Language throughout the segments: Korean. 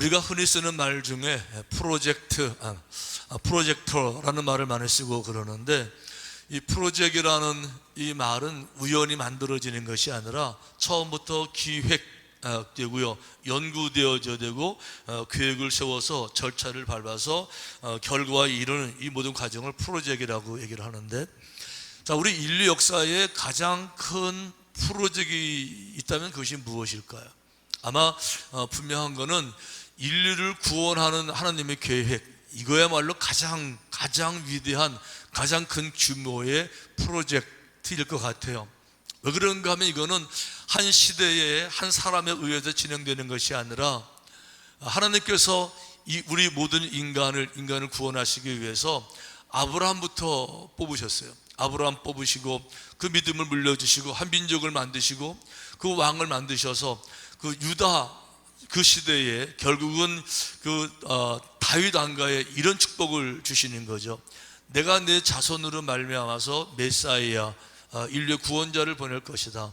자, 우리가 흔히 쓰는 말 중에 프로젝트, 아, 아, 프로젝터라는 말을 많이 쓰고 그러는데 이 프로젝트라는 이 말은 우연히 만들어지는 것이 아니라 처음부터 기획되고요, 연구되어져 되고 어, 계획을 세워서 절차를 밟아서 어, 결과에 이르는 이 모든 과정을 프로젝트라고 얘기를 하는데 자, 우리 인류 역사에 가장 큰 프로젝트가 있다면 그것이 무엇일까요? 아마 어, 분명한 거는 인류를 구원하는 하나님의 계획 이거야말로 가장 가장 위대한 가장 큰 규모의 프로젝트일 것 같아요. 왜 그런가 하면 이거는 한 시대에 한 사람에 의해서 진행되는 것이 아니라 하나님께서 이 우리 모든 인간을 인간을 구원하시기 위해서 아브라함부터 뽑으셨어요. 아브라함 뽑으시고 그 믿음을 물려주시고 한 민족을 만드시고 그 왕을 만드셔서 그 유다 그 시대에 결국은 그 어, 다윗 왕가에 이런 축복을 주시는 거죠. 내가 내 자손으로 말미암아서 메사이아 어, 인류 구원자를 보낼 것이다.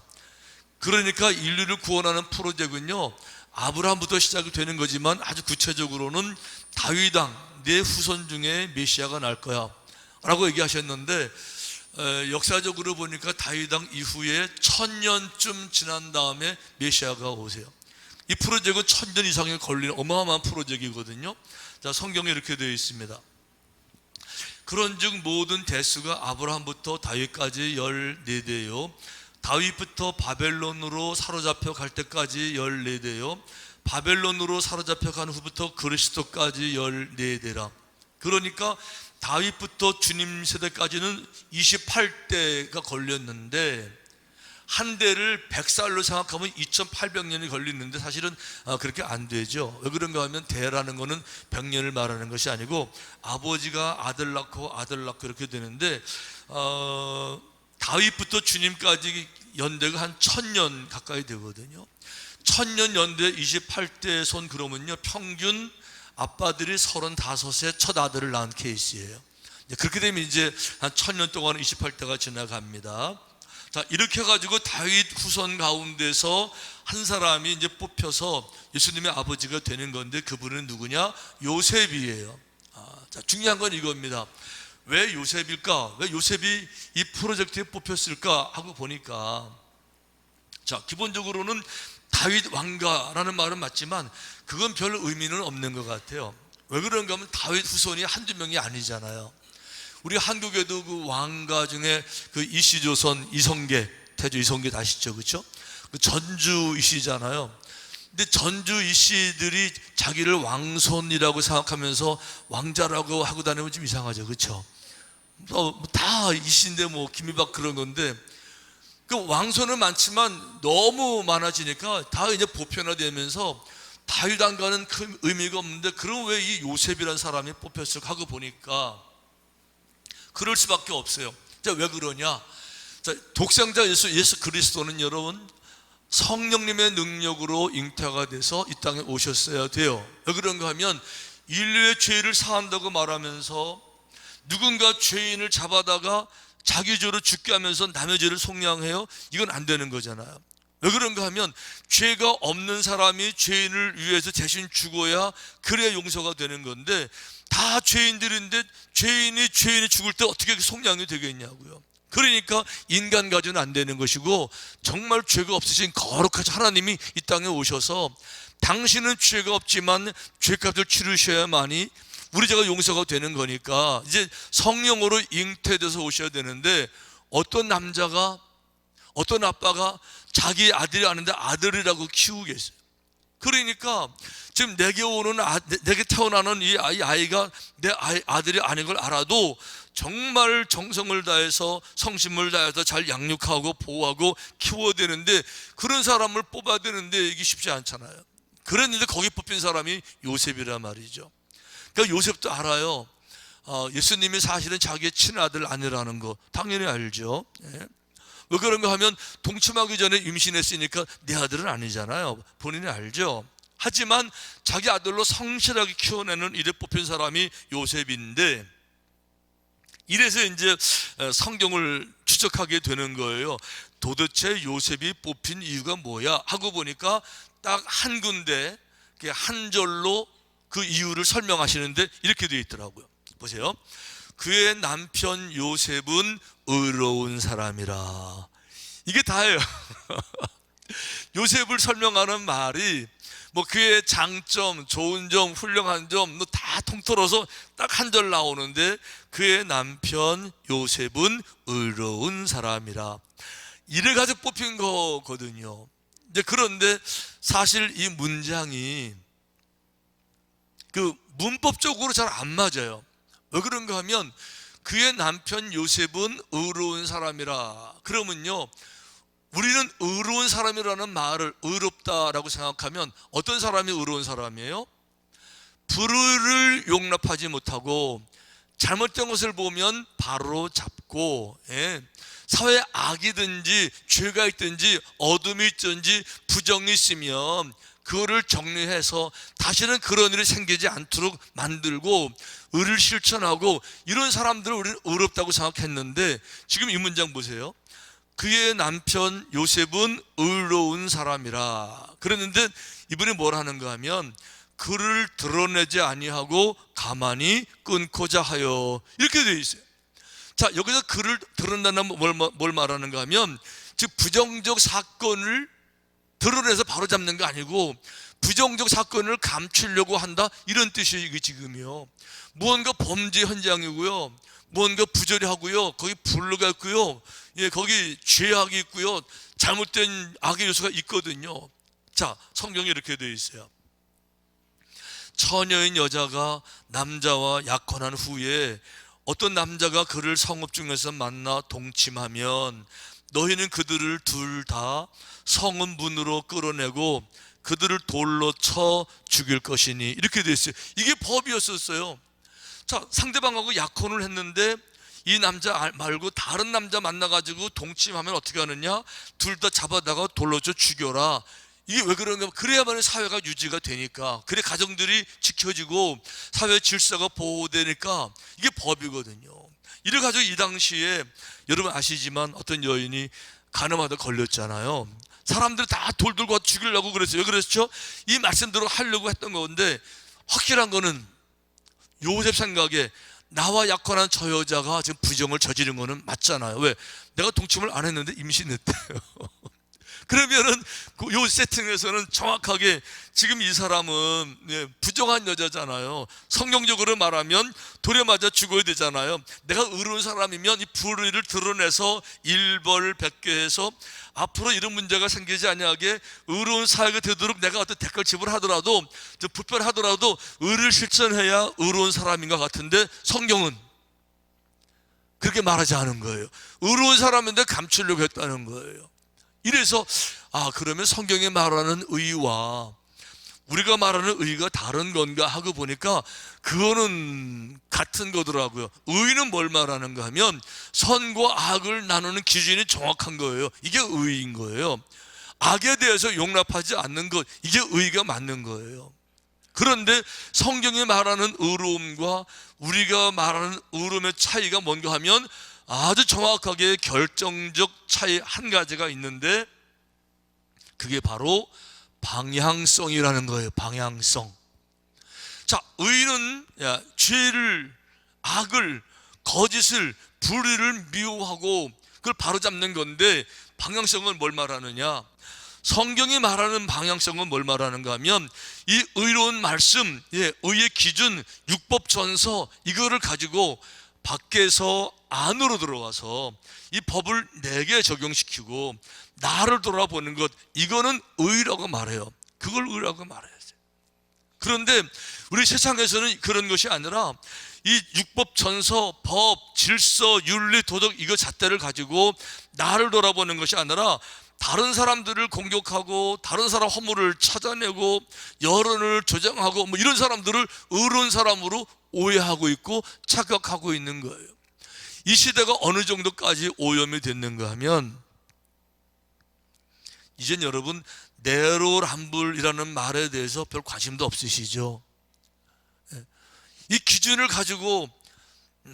그러니까 인류를 구원하는 프로젝트는요 아브라함부터 시작이 되는 거지만 아주 구체적으로는 다윗 왕 내 후손 중에 메시아가 날 거야 라고 얘기하셨는데 에, 역사적으로 보니까 다윗 왕 이후에 천년쯤 지난 다음에 메시아가 오세요. 이 프로젝트는 천년 이상에 걸리는 어마어마한 프로젝트이거든요. 자 성경에 이렇게 되어 있습니다. 그런즉 모든 대수가 아브라함부터 다윗까지 14대요. 다윗부터 바벨론으로 사로잡혀 갈 때까지 14대요. 바벨론으로 사로잡혀 간 후부터 그리스도까지 14대라. 그러니까 다윗부터 주님 세대까지는 28대가 걸렸는데 한 대를 100살로 생각하면 2800년이 걸리는데 사실은 아, 그렇게 안 되죠. 왜 그런가 하면 대라는 거는 100년을 말하는 것이 아니고 아버지가 아들 낳고 아들 낳고 이렇게 되는데 어, 다윗부터 주님까지 연대가 한 천년 가까이 되거든요. 천년 연대 28대 손 그러면요 평균 아빠들이 35세 첫 아들을 낳은 케이스예요. 그렇게 되면 이제 한 천년 동안 28대가 지나갑니다. 자 이렇게 해가지고 다윗 후손 가운데서 한 사람이 이제 뽑혀서 예수님의 아버지가 되는 건데 그분은 누구냐? 요셉이에요. 아, 자 중요한 건 이겁니다. 왜 요셉일까? 왜 요셉이 이 프로젝트에 뽑혔을까? 하고 보니까 자 기본적으로는 다윗 왕가라는 말은 맞지만 그건 별 의미는 없는 것 같아요. 왜 그런가 하면 다윗 후손이 한두 명이 아니잖아요. 우리 한국에도 그 왕가 중에 그 이시조선 이성계 태조 이성계 다시죠, 그렇죠? 그 전주 이시잖아요. 근데 전주 이씨들이 자기를 왕손이라고 생각하면서 왕자라고 하고 다니면 좀 이상하죠, 그렇죠? 어, 다 이씨인데 뭐 김이박 그런 건데 그 왕손은 많지만 너무 많아지니까 다 이제 보편화되면서 다윗 왕가는 큰 의미가 없는데 그럼 왜 이 요셉이라는 사람이 뽑혔을까 하고 보니까 그럴 수밖에 없어요. 자, 왜 그러냐? 자, 독생자 예수 예수 그리스도는 여러분 성령님의 능력으로 잉태가 돼서 이 땅에 오셨어야 돼요. 왜 그런가 하면 인류의 죄를 사한다고 말하면서 누군가 죄인을 잡아다가 자기 죄로 죽게 하면서 남의 죄를 속량해요? 이건 안 되는 거잖아요. 왜 그런가 하면 죄가 없는 사람이 죄인을 위해서 대신 죽어야 그래야 용서가 되는 건데 다 죄인들인데 죄인이 죄인이 죽을 때 어떻게 속량이 되겠냐고요. 그러니까 인간 가지는 안 되는 것이고 정말 죄가 없으신 거룩하신 하나님이 이 땅에 오셔서 당신은 죄가 없지만 죄값을 치르셔야만이 우리 죄가 용서가 되는 거니까 이제 성령으로 잉태돼서 오셔야 되는데 어떤 남자가 어떤 아빠가 자기 아들이 아는데 아들이라고 키우겠어요. 그러니까 지금 내게 오는 아, 내- 내게 태어나는 이 아이 아이가 내 아이, 아들이 아닌 걸 알아도 정말 정성을 다해서 성심을 다해서 잘 양육하고 보호하고 키워야 되는데 그런 사람을 뽑아야 되는데 이게 쉽지 않잖아요. 그랬는데 거기 뽑힌 사람이 요셉이란 말이죠. 그러니까 요셉도 알아요. 어, 예수님이 사실은 자기의 친아들 아니라는 거 당연히 알죠. 예. 왜 그런가 하면 동침하기 전에 임신했으니까 내 아들은 아니잖아요. 본인이 알죠. 하지만 자기 아들로 성실하게 키워내는 이래 뽑힌 사람이 요셉인데 이래서 이제 어, 성경을 추적하게 되는 거예요. 도대체 요셉이 뽑힌 이유가 뭐야? 하고 보니까 딱 한 군데 그한 절로 그 이유를 설명하시는데 이렇게 되어 있더라고요. 보세요. 그의 남편 요셉은 의로운 사람이라. 이게 다예요. 요셉을 설명하는 말이 뭐 그의 장점, 좋은 점, 훌륭한 점, 뭐다 통틀어서 딱 한 절 나오는데 그의 남편 요셉은 의로운 사람이라. 이래 가지고 뽑힌 거거든요. 이제 그런데 사실 이 문장이 그 문법적으로 잘 안 맞아요. 왜 그런가 하면 그의 남편 요셉은 의로운 사람이라. 그러면요. 우리는 의로운 사람이라는 말을 의롭다라고 생각하면 어떤 사람이 의로운 사람이에요? 불의를 용납하지 못하고 잘못된 것을 보면 바로 잡고 예. 사회에 악이든지 죄가 있든지 어둠이 있든지 부정이 있으면 그거를 정리해서 다시는 그런 일이 생기지 않도록 만들고 의를 실천하고 이런 사람들을 우리는 의롭다고 생각했는데 지금 이 문장 보세요. 그의 남편 요셉은 의로운 사람이라 그랬는데 이분이 뭘 하는가 하면 그를 드러내지 아니하고 가만히 끊고자 하여 이렇게 되어 있어요. 자 여기서 그를 드러낸다는 뭘, 뭘 말하는가 하면 즉 부정적 사건을 드러내서 바로 잡는 거 아니고 부정적 사건을 감추려고 한다? 이런 뜻이에요 이게 지금이요. 무언가 범죄 현장이고요. 무언가 부조리 하고요. 거기 불로가 있고요. 예 거기 죄악이 있고요. 잘못된 악의 요소가 있거든요. 자 성경에 이렇게 되어 있어요. 처녀인 여자가 남자와 약혼한 후에 어떤 남자가 그를 성읍 중에서 만나 동침하면 너희는 그들을 둘 다 성읍 문으로 끌어내고 그들을 돌로 쳐 죽일 것이니 이렇게 되어 있어요. 이게 법이었었어요. 자, 상대방하고 약혼을 했는데 이 남자 말고 다른 남자 만나가지고 동침하면 어떻게 하느냐? 둘 다 잡아다가 돌로 쳐 죽여라. 이게 왜 그런가? 그래야만 사회가 유지가 되니까. 그래 가정들이 지켜지고 사회 질서가 보호되니까 이게 법이거든요. 이래 가지고 이 당시에 여러분 아시지만 어떤 여인이 가늠하다 걸렸잖아요. 사람들이 다 돌 들고 죽이려고 그랬어요. 왜 그랬죠? 이 말씀대로 하려고 했던 건데 확실한 거는 요셉 생각에 나와 약혼한 저 여자가 지금 부정을 저지른 거는 맞잖아요. 왜? 내가 동침을 안 했는데 임신했대요. 그러면은 그요 세팅에서는 정확하게 지금 이 사람은 예, 부정한 여자잖아요. 성경적으로 말하면 돌에 맞아 죽어야 되잖아요. 내가 의로운 사람이면 이 불의를 드러내서 일벌백계해서 앞으로 이런 문제가 생기지 아니하게 의로운 사회가 되도록 내가 어떤 댓글 지불하더라도 저 불편하더라도 의를 실천해야 의로운 사람인 것 같은데 성경은 그렇게 말하지 않은 거예요. 의로운 사람인데 감추려고 했다는 거예요. 이래서 아 그러면 성경에 말하는 의와 우리가 말하는 의가 다른 건가 하고 보니까 그거는 같은 거더라고요. 의는 뭘 말하는가 하면 선과 악을 나누는 기준이 정확한 거예요. 이게 의인 거예요. 악에 대해서 용납하지 않는 것 이게 의가 맞는 거예요. 그런데 성경이 말하는 의로움과 우리가 말하는 의로움의 차이가 뭔가 하면 아주 정확하게 결정적 차이 한 가지가 있는데 그게 바로 방향성이라는 거예요. 방향성. 자, 의는 야, 죄를 악을 거짓을 불의를 미워하고 그걸 바로잡는 건데 방향성은 뭘 말하느냐? 성경이 말하는 방향성은 뭘 말하는가 하면 이 의로운 말씀, 예, 의의 기준, 율법 전서 이거를 가지고 밖에서 안으로 들어와서 이 법을 내게 적용시키고 나를 돌아보는 것 이거는 의라고 말해요. 그걸 의라고 말해야죠. 그런데 우리 세상에서는 그런 것이 아니라 이 율법 전서, 법, 질서, 윤리, 도덕 이거 잣대를 가지고 나를 돌아보는 것이 아니라 다른 사람들을 공격하고 다른 사람 허물을 찾아내고 여론을 조장하고 뭐 이런 사람들을 의로운 사람으로 오해하고 있고 착각하고 있는 거예요. 이 시대가 어느 정도까지 오염이 됐는가 하면 이젠 여러분 내로람불이라는 말에 대해서 별 관심도 없으시죠. 예. 이 기준을 가지고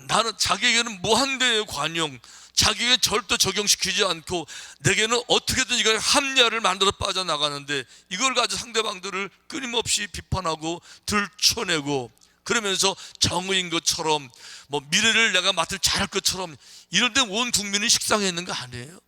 나는 자기에게는 무한대의 관용, 자기에게 절대 적용시키지 않고 내게는 어떻게든 이걸 합리화를 만들어 빠져나가는데 이걸 가지고 상대방들을 끊임없이 비판하고 들춰내고 그러면서 정의인 것처럼 뭐 미래를 내가 맡을 잘할 것처럼 이런데 온 국민이 식상해 있는 거 아니에요?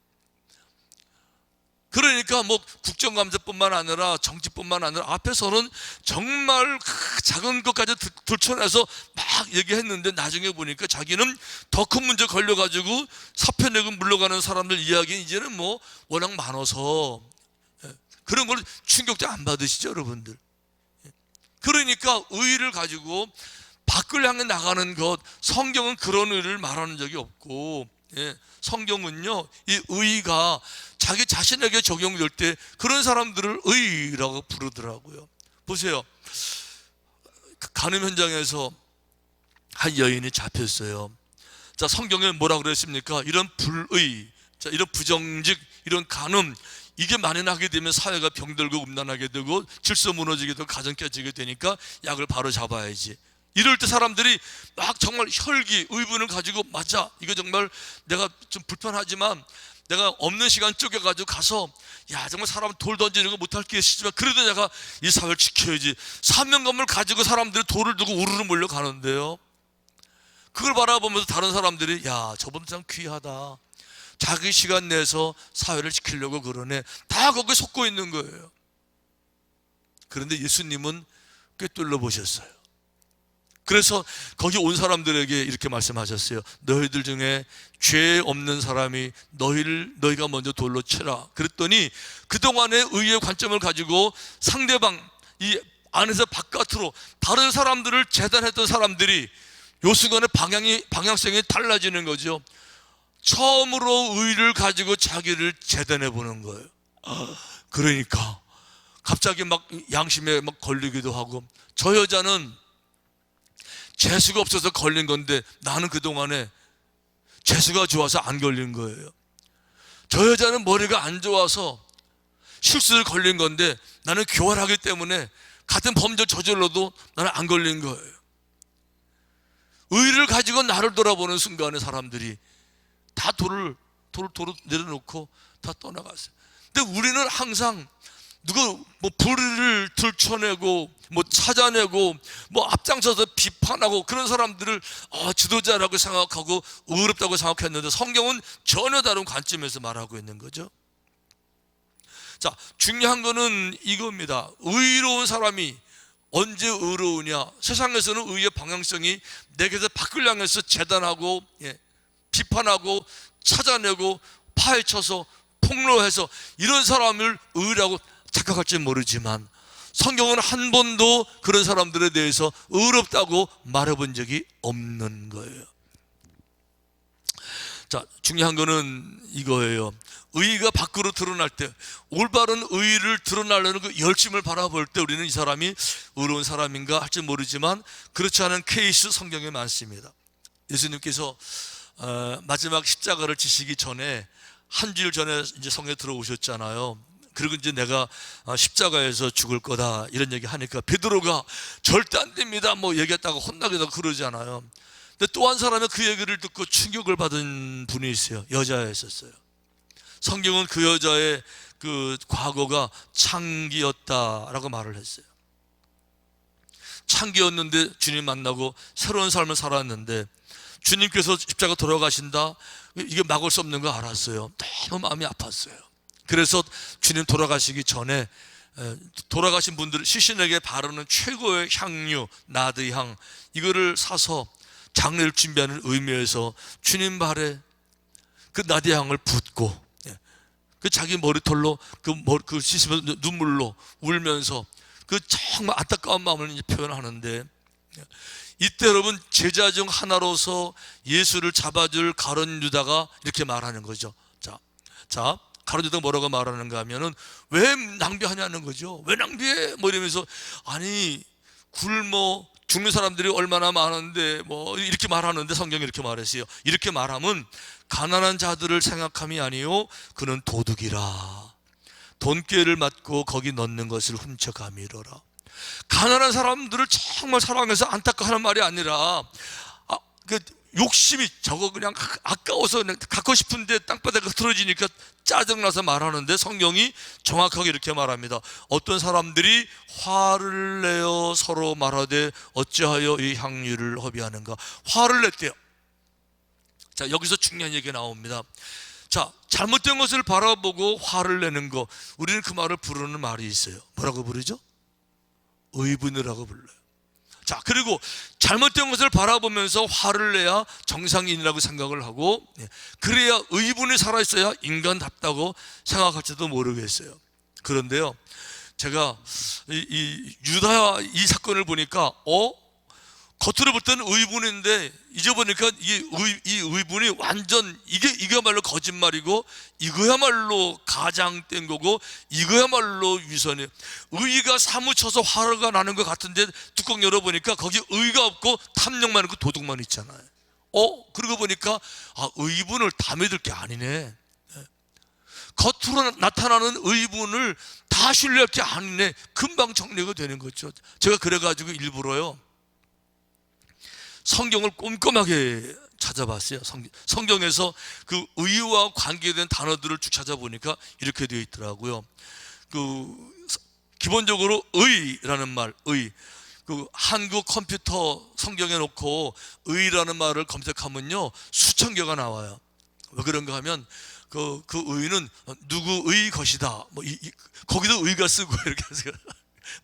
그러니까 뭐 국정감사뿐만 아니라 정치뿐만 아니라 앞에서는 정말 그 작은 것까지 들- 들춰내서 막 얘기했는데 나중에 보니까 자기는 더 큰 문제 걸려가지고 사표 내고 물러가는 사람들 이야기 이제는 뭐 워낙 많아서 예, 그런 걸 충격도 안 받으시죠 여러분들 예. 그러니까 의의를 가지고 밖을 향해 나가는 것 성경은 그런 의를 말하는 적이 없고 예, 성경은요 이 의가 자기 자신에게 적용될 때 그런 사람들을 의라고 부르더라고요. 보세요. 그 간음 현장에서 한 여인이 잡혔어요. 자 성경에 뭐라 그랬습니까? 이런 불의 자 이런 부정직 이런 간음 이게 만연하게 되면 사회가 병들고 음란하게 되고 질서 무너지게 되고 가정 깨지게 되니까 약을 바로 잡아야지 이럴 때 사람들이 막 정말 혈기 의분을 가지고 맞아. 이거 정말 내가 좀 불편하지만 내가 없는 시간 쪼개가지고 가서 야 정말 사람 돌 던지는 거 못할 게시지만 그래도 내가 이 사회를 지켜야지. 사명감을 가지고 사람들이 돌을 두고 우르르 몰려가는데요. 그걸 바라보면서 다른 사람들이 야 저분 참 귀하다. 자기 시간 내서 사회를 지키려고 그러네. 다 거기에 속고 있는 거예요. 그런데 예수님은 꿰뚫려 보셨어요 그래서 거기 온 사람들에게 이렇게 말씀하셨어요 너희들 중에 죄 없는 사람이 너희를 너희가 먼저 돌로 쳐라 그랬더니 그동안의 의의 관점을 가지고 상대방 이 안에서 바깥으로 다른 사람들을 재단했던 사람들이 요 순간에 방향이 방향성이 달라지는 거죠. 처음으로 의를 가지고 자기를 재단해 보는 거예요. 아, 그러니까 갑자기 막 양심에 막 걸리기도 하고 저 여자는 재수가 없어서 걸린 건데 나는 그 동안에 재수가 좋아서 안 걸린 거예요. 저 여자는 머리가 안 좋아서 실수를 걸린 건데 나는 교활하기 때문에 같은 범죄 저질러도 나는 안 걸린 거예요. 의를 가지고 나를 돌아보는 순간에 사람들이 다 돌을 돌을 돌을 내려놓고 다 떠나갔어요. 근데 우리는 항상 누가 뭐 불의를 들춰내고 뭐 찾아내고 뭐 앞장서서 비판하고 그런 사람들을 어, 지도자라고 생각하고 의롭다고 생각했는데 성경은 전혀 다른 관점에서 말하고 있는 거죠. 자, 중요한 거는 이겁니다. 의로운 사람이 언제 의로우냐? 세상에서는 의의 방향성이 내게서 밖을 향해서 재단하고 예, 비판하고 찾아내고 파헤쳐서 폭로해서 이런 사람을 의라고 착각할지 모르지만 성경은 한 번도 그런 사람들에 대해서 의롭다고 말해본 적이 없는 거예요. 자, 중요한 거는 이거예요. 의가 밖으로 드러날 때, 올바른 의를 드러나려는 그 열심을 바라볼 때 우리는 이 사람이 의로운 사람인가 할지 모르지만 그렇지 않은 케이스 성경에 많습니다. 예수님께서 어, 마지막 십자가를 지시기 전에 한 주일 전에 이제 성에 들어오셨잖아요. 그리고 이제 내가 어, 십자가에서 죽을 거다 이런 얘기 하니까 베드로가 절대 안 됩니다. 뭐 얘기했다가 혼나기도 그러잖아요. 근데 또 한 사람이 그 얘기를 듣고 충격을 받은 분이 있어요. 여자였었어요. 성경은 그 여자의 그 과거가 창기였다라고 말을 했어요. 창기였는데 주님 만나고 새로운 삶을 살았는데 주님께서 십자가 돌아가신다 이게 막을 수 없는 거 알았어요. 너무 마음이 아팠어요. 그래서 주님 돌아가시기 전에 에, 돌아가신 분들 시신에게 바르는 최고의 향유 나드향 이거를 사서 장례를 준비하는 의미에서 주님 발에 그 나드향을 붓고 예, 그 자기 머리털로 그, 머리, 그 씻으면 눈물로 울면서 그 정말 안타까운 마음을 이제 표현하는데 예, 이때 여러분 제자 중 하나로서 예수를 잡아줄 가론 유다가 이렇게 말하는 거죠. 자, 자 유다가 뭐라고 말하는가 하면은 왜 낭비하냐는 거죠. 왜 낭비해? 뭐 이러면서 아니 굶어 죽는 사람들이 얼마나 많은데 뭐 이렇게 말하는데 성경이 이렇게 말했어요. 이렇게 말하면 가난한 자들을 생각함이 아니요 그는 도둑이라 돈꾀를 맞고 거기 넣는 것을 훔쳐가미로라. 가난한 사람들을 정말 사랑해서 안타까워하는 말이 아니라 아, 그 욕심이 저거 그냥 아까워서 그냥 갖고 싶은데 땅바닥에 틀어지니까 짜증나서 말하는데 성경이 정확하게 이렇게 말합니다. 어떤 사람들이 화를 내어 서로 말하되 어찌하여 이 향유를 허비하는가? 화를 냈대요. 자, 여기서 중요한 얘기가 나옵니다. 자, 잘못된 것을 바라보고 화를 내는 거. 우리는 그 말을 부르는 말이 있어요. 뭐라고 부르죠? 의분이라고 불러요. 자, 그리고 잘못된 것을 바라보면서 화를 내야 정상인이라고 생각을 하고, 예, 그래야 의분이 살아있어야 인간답다고 생각할지도 모르겠어요. 그런데요, 제가 이, 이 유다 이 사건을 보니까, 어? 겉으로 볼 때는 의분인데 이제 보니까 이, 의, 이 의분이 완전 이게 이거야말로 거짓말이고 이거야말로 가장된 거고 이거야말로 위선이에요. 의가 사무쳐서 화가 나는 것 같은데 뚜껑 열어보니까 거기 의가 없고 탐욕만 있고 도둑만 있잖아요. 어? 그러고 보니까 아 의분을 다 믿을 게 아니네. 겉으로 나타나는 의분을 다 신뢰할 게 아니네. 금방 정리가 되는 거죠. 제가 그래가지고 일부러요. 성경을 꼼꼼하게 찾아봤어요. 성 경, 에서그 의와 관계된 단어들을 쭉 찾아보니까 이렇게 되어 있더라고요. 그 기본적으로 의라는 말, 의. 그 한국 컴퓨터 성경에 놓고 의라는 말을 검색하면요 수천 개가 나와요. 왜 그런가 하면 그, 그 의는 누구의 것이다. 뭐 이, 이, 거기도 의가 쓰고 이렇게 하세요.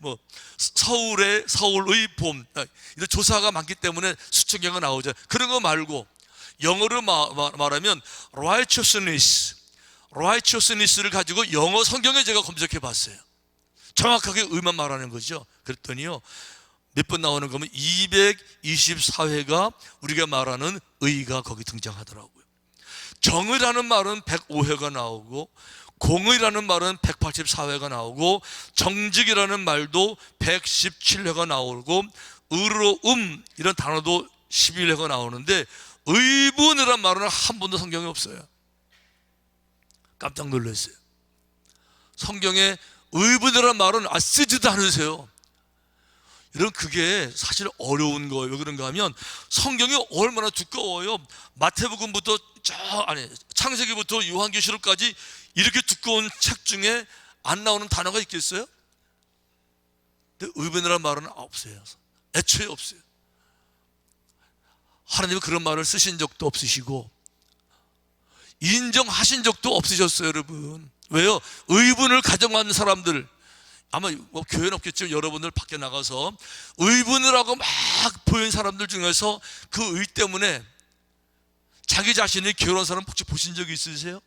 뭐 서울의 서울의 봄 아, 이런 조사가 많기 때문에 수천 개가 나오죠. 그런 거 말고 영어로 말하면 righteousness, righteousness를 가지고 영어 성경에 제가 검색해 봤어요. 정확하게 의만 말하는 거죠. 그랬더니요. 몇 번 나오는 거면 224회가 우리가 말하는 의가 거기 등장하더라고요. 정의라는 말은 105회가 나오고 공의라는 말은 184회가 나오고 정직이라는 말도 117회가 나오고 의로움 이런 단어도 11회가 나오는데 의분이란 말은 한 번도 성경에 없어요. 깜짝 놀랐어요. 성경에 의분이란 말은 아 쓰지도 않으세요. 이런 그게 사실 어려운 거예요. 왜 그런가 하면 성경이 얼마나 두꺼워요. 마태복음부터 저 아니 창세기부터 요한계시록까지 이렇게 두꺼운 책 중에 안 나오는 단어가 있겠어요? 근데 의변이라는 말은 없어요. 애초에 없어요. 하나님은 그런 말을 쓰신 적도 없으시고 인정하신 적도 없으셨어요, 여러분. 왜요? 의분을 가정하는 사람들 아마 뭐 교회는 없겠지만 여러분들 밖에 나가서 의분을 하고 막 보인 사람들 중에서 그 의 때문에 자기 자신이 괴로운 사람 혹시 보신 적이 있으세요?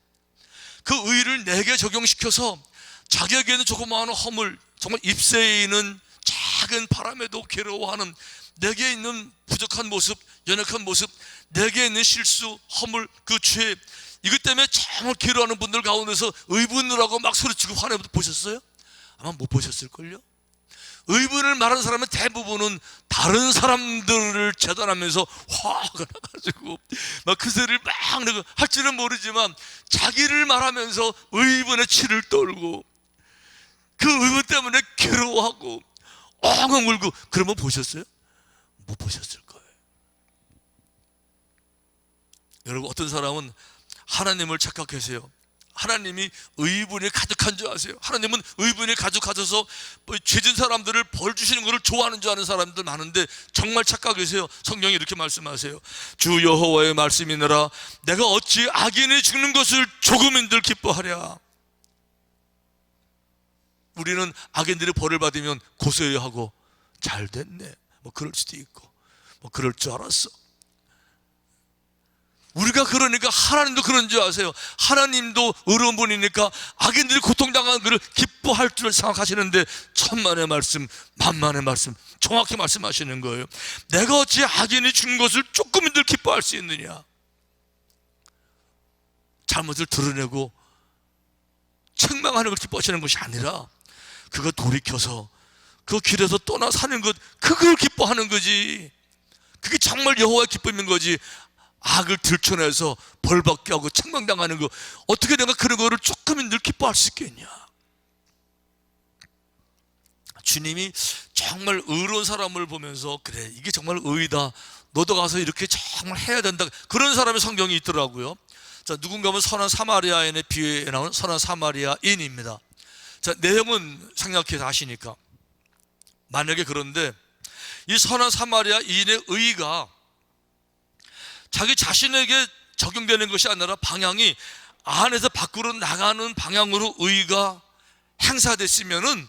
그 의를 내게 적용시켜서 자기에게는 조그마한 허물, 정말 입새에 있는 작은 바람에도 괴로워하는 내게 있는 부족한 모습, 연약한 모습, 내게 있는 실수, 허물, 그 죄, 이것 때문에 정말 괴로워하는 분들 가운데서 의분을 하고 막 소리치고 화내는 분 보셨어요? 아마 못 보셨을걸요? 의분을 말하는 사람은 대부분은 다른 사람들을 재단하면서 화가 나가지고 막 그새를 막 내고 할 줄은 모르지만 자기를 말하면서 의분의 치를 떨고 그 의분 때문에 괴로워하고 엉엉 울고 그런 분 보셨어요? 못 보셨을 거예요. 여러분 어떤 사람은 하나님을 착각하세요. 하나님이 의분이 가득한 줄 아세요? 하나님은 의분이 가득하셔서 뭐 죄진 사람들을 벌 주시는 것을 좋아하는 줄 아는 사람들 많은데 정말 착각이세요. 성경이 이렇게 말씀하세요. 주 여호와의 말씀이니라 내가 어찌 악인이 죽는 것을 조금인들 기뻐하랴. 우리는 악인들이 벌을 받으면 고소해하고 잘 됐네. 뭐 그럴 수도 있고 뭐 그럴 줄 알았어. 우리가 그러니까 하나님도 그런 줄 아세요. 하나님도 의로운 분이니까 악인들이 고통당하는 것을 기뻐할 줄 생각하시는데 천만의 말씀, 만만의 말씀, 정확히 말씀하시는 거예요. 내가 어찌 악인이 준 것을 조금인들 기뻐할 수 있느냐? 잘못을 드러내고 책망하는 걸 기뻐하시는 것이 아니라 그거 돌이켜서 그 길에서 떠나 사는 것 그걸 기뻐하는 거지. 그게 정말 여호와의 기쁨인 거지. 악을 들춰내서 벌받게 하고 책망당하는 거 어떻게 내가 그런 거를 조금이늘 기뻐할 수 있겠냐 주님이 정말 의로운 사람을 보면서 그래 이게 정말 의다 너도 가서 이렇게 정말 해야 된다. 그런 사람의 성경이 있더라고요. 자, 누군가 하면 선한 사마리아인의 비유에 나오는 선한 사마리아인입니다. 자, 내용은 생략해서 아시니까. 만약에 그런데 이 선한 사마리아인의 의가 자기 자신에게 적용되는 것이 아니라 방향이 안에서 밖으로 나가는 방향으로 의가 행사됐으면은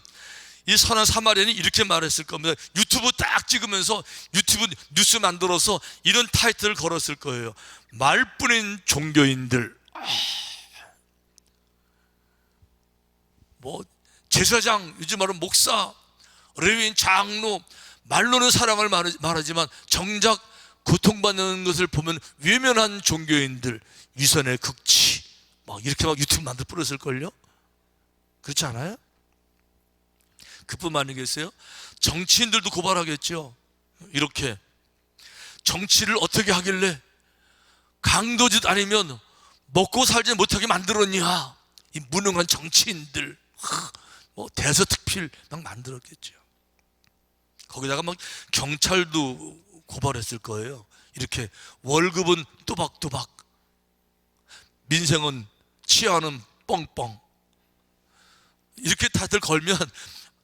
이 선한 사마리아인이 이렇게 말했을 겁니다. 유튜브 딱 찍으면서 유튜브 뉴스 만들어서 이런 타이틀을 걸었을 거예요. 말뿐인 종교인들. 아. 뭐 제사장, 요즘 말하는 목사, 레위인, 장로 말로는 사랑을 말하- 말하지만 정작 고통받는 것을 보면 외면한 종교인들 위선의 극치 막 이렇게 막 유튜브 만들 뿌렸을걸요? 그렇지 않아요? 그뿐만 아니겠어요? 정치인들도 고발하겠죠. 이렇게 정치를 어떻게 하길래 강도짓 아니면 먹고 살지 못하게 만들었냐? 이 무능한 정치인들, 하, 뭐 대서특필 막 만들었겠죠. 거기다가 막 경찰도 고발했을 거예요. 이렇게 월급은 또박또박, 민생은 치아는 뻥뻥. 이렇게 다들 걸면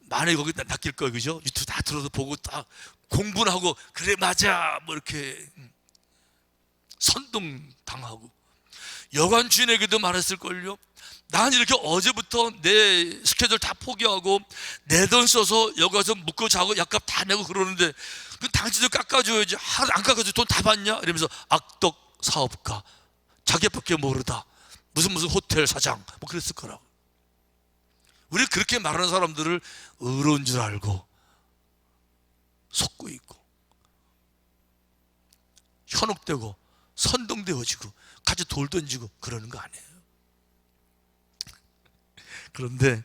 많이 거기 다 낚일 거예요, 그죠? 유튜브 다 들어서 보고 딱 공부는 하고 그래 맞아 뭐 이렇게 선동 당하고 여관 주인에게도 말했을 걸요. 난 이렇게 어제부터 내 스케줄 다 포기하고 내 돈 써서 여기 가서 묵고 자고 약값 다 내고 그러는데 그 당신도 깎아줘야지. 하나도 안 깎아줘 돈 다 받냐? 이러면서 악덕 사업가. 자기밖에 모르다. 무슨 무슨 호텔 사장. 뭐 그랬을 거라고. 우리 그렇게 말하는 사람들을 의로운 줄 알고 속고 있고 현혹되고 선동되어지고 같이 돌 던지고 그러는 거 아니에요. 그런데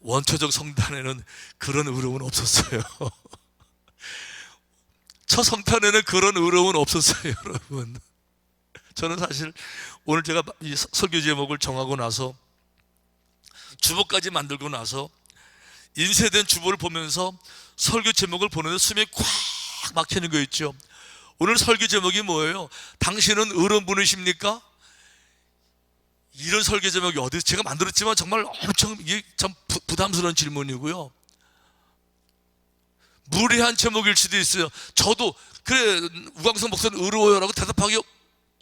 원초적 성단에는 그런 의로움은 없었어요. 첫 성탄에는 그런 의로움은 없었어요, 여러분. 저는 사실 오늘 제가 이 서- 설교 제목을 정하고 나서 주보까지 만들고 나서 인쇄된 주보를 보면서 설교 제목을 보는데 숨이 꽉 막히는 거 있죠. 오늘 설교 제목이 뭐예요? 당신은 의로운 분이십니까? 이런 설교 제목이 어디서 제가 만들었지만 정말 엄청 이게 참 부, 부담스러운 질문이고요. 무례한 제목일 수도 있어요. 저도 그래 우광성 목사는 의로워요라고 대답하기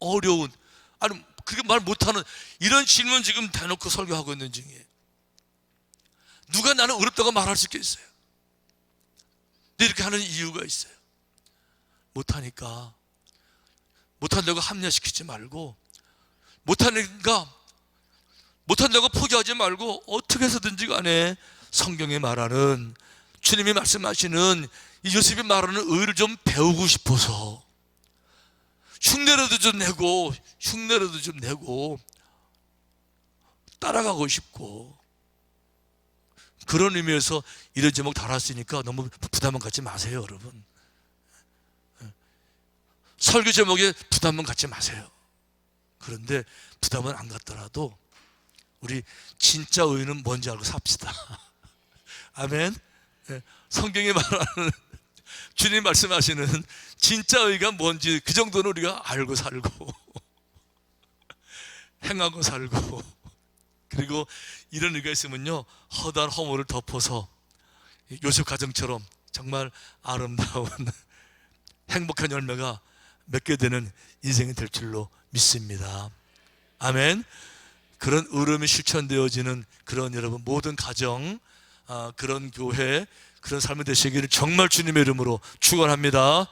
어려운 아니 그게 말 못하는 이런 질문 지금 대놓고 설교하고 있는 중이에요. 누가 나는 어렵다고 말할 수 있겠어요? 이렇게 하는 이유가 있어요. 못하니까 못한다고 합리화시키지 말고 못하니까 못한다고 포기하지 말고 어떻게 해서든지 간에 성경에 말하는 주님이 말씀하시는 이 요셉이 말하는 의를 좀 배우고 싶어서 흉내라도 좀 내고 흉내라도 좀 내고 따라가고 싶고 그런 의미에서 이런 제목 달았으니까 너무 부담은 갖지 마세요, 여러분. 설교 제목에 부담은 갖지 마세요. 그런데 부담은 안 갖더라도 우리 진짜 의는 뭔지 알고 삽시다. 아멘. 예, 성경에 말하는 주님 말씀하시는 진짜 의가 뭔지 그 정도는 우리가 알고 살고 행하고 살고 그리고 이런 의가 있으면요 허다한 허물을 덮어서 요셉 가정처럼 정말 아름다운 행복한 열매가 맺게 되는 인생이 될 줄로 믿습니다. 아멘. 그런 의름이 실천되어지는 그런 여러분 모든 가정, 아, 그런 교회, 그런 삶이 되시기를 정말 주님의 이름으로 축원합니다.